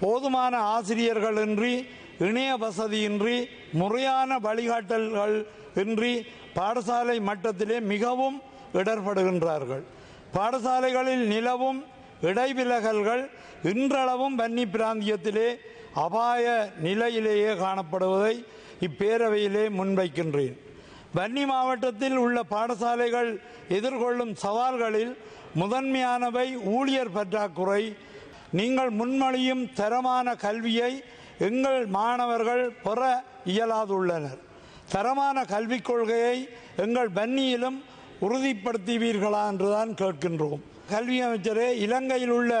போதுமான ஆசிரியர்களின்றி இணைய வசதியின்றி முறையான வழிகாட்டல்கள் இன்றி பாடசாலை மட்டத்திலே மிகவும் இடர்படுகின்றார்கள். பாடசாலைகளில் நிலவும் இடைவிலகல்கள் இன்றளவும் வன்னி பிராந்தியத்திலே அபாய நிலையிலேயே காணப்படுவதை இப்பேரவையிலே முன்வைக்கின்றேன். வன்னி மாவட்டத்தில் உள்ள பாடசாலைகள் எதிர்கொள்ளும் சவால்களில் முதன்மையானவை ஊழியர் பற்றாக்குறை நீங்கள் முன்மொழியும் தரமான கல்வியை எங்கள் மாணவர்கள் பெற இயலாதுள்ளனர். தரமான கல்விக் கொள்கையை எங்கள் வன்னியிலும் உறுதிப்படுத்துவீர்களா என்றுதான் கேட்கின்றோம். கல்வி அமைச்சரே இலங்கையில் உள்ள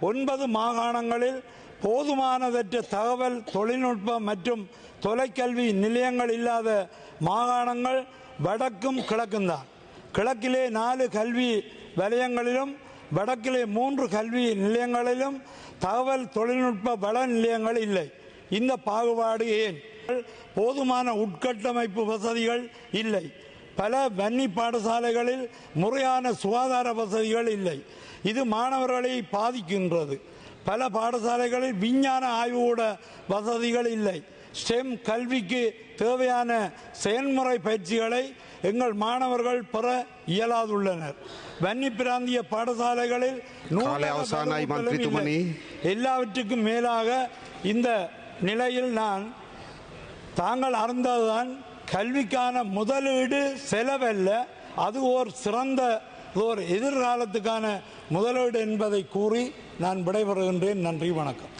ஒன்பது மாகாணங்களில் போதுமானதற்ற தகவல் தொழில்நுட்பம் மற்றும் தொலைக்கல்வி நிலையங்கள் இல்லாத மாகாணங்கள் வடக்கும் கிழக்கும் தான் கிழக்கிலே நாலு கல்வி வலயங்களிலும் வடக்கிலே மூன்று கல்வி நிலையங்களிலும் தகவல் தொழில்நுட்ப வள நிலையங்கள் இல்லை. இந்த பாகுபாடு ஏன்? போதுமான உட்கட்டமைப்பு வசதிகள் இல்லை. பல வன்னி பாடசாலைகளில் முறையான சுகாதார வசதிகள் இல்லை. இது மாணவர்களை பாதிக்கின்றது. பல பாடசாலைகளில் விஞ்ஞான ஆய்வுகூட வசதிகள் இல்லை. ஸ்டெம் கல்விக்கு தேவையான செயல்முறை பயிற்சிகளை எங்கள் மாணவர்கள் பெற இயலாதுள்ளனர். வன்னி பிராந்திய பாடசாலைகளில். எல்லாவற்றுக்கும் மேலாக இந்த நிலையில் நான் தாங்கள் அறிந்ததுதான் கல்விக்கான முதலீடு செலவல்ல அது ஓர் சிறந்த ஓர் எதிர்காலத்துக்கான முதலீடு என்பதை கூறி நான் விடைபெறுகின்றேன். நன்றி வணக்கம்.